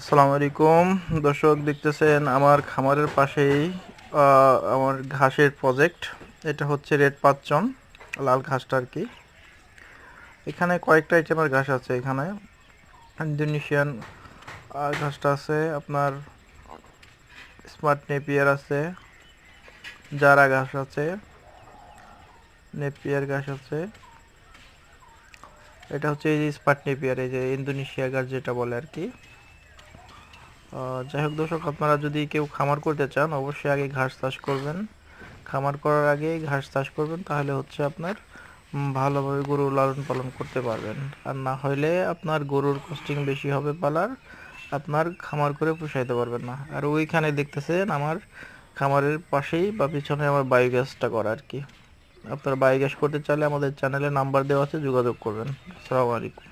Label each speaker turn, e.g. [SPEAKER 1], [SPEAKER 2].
[SPEAKER 1] আসসালামু আলাইকুম। দর্শক, দেখতেছেন আমার খামারের পাশেই আমার ঘাসের প্রজেক্ট এটা হচ্ছে রেড পাঁচজন লাল ঘাসটা আর কি। এখানে কয়েকটা আইটেমের ঘাস আছে এখানে। ইন্দোনেশিয়ান ঘাসটা আছে। আপনার স্মার্ট নেপিয়ার আছে। জারা ঘাস আছে। নেপিয়ার ঘাস আছে। এটা হচ্ছে এই যে স্মার্ট নেপিয়ার, এই যে ইন্দোনেশিয়া ঘাস যেটা বলে আর কি। যাই হোক দর্শক, আপনারা যদি কেউ খামার করতে চান, অবশ্যই আগে ঘাস চাষ করবেন। খামার করার আগে ঘাস চাষ করবেন, তাহলে হচ্ছে আপনার ভালোভাবে গরু লালন পালন করতে পারবেন। আর না হলে আপনার গরুর কস্টিং বেশি হবে পালার, আপনার খামার করে পোষাইতে পারবেন না। আর ওইখানে দেখতেছেন আমার খামারের পাশেই বা পিছনে আমার বায়োগ্যাসটা করা আর কি। আপনারা বায়োগ্যাস করতে চাইলে আমাদের চ্যানেলে নাম্বার দেওয়া আছে, যোগাযোগ করবেন। আসসালামু আলাইকুম।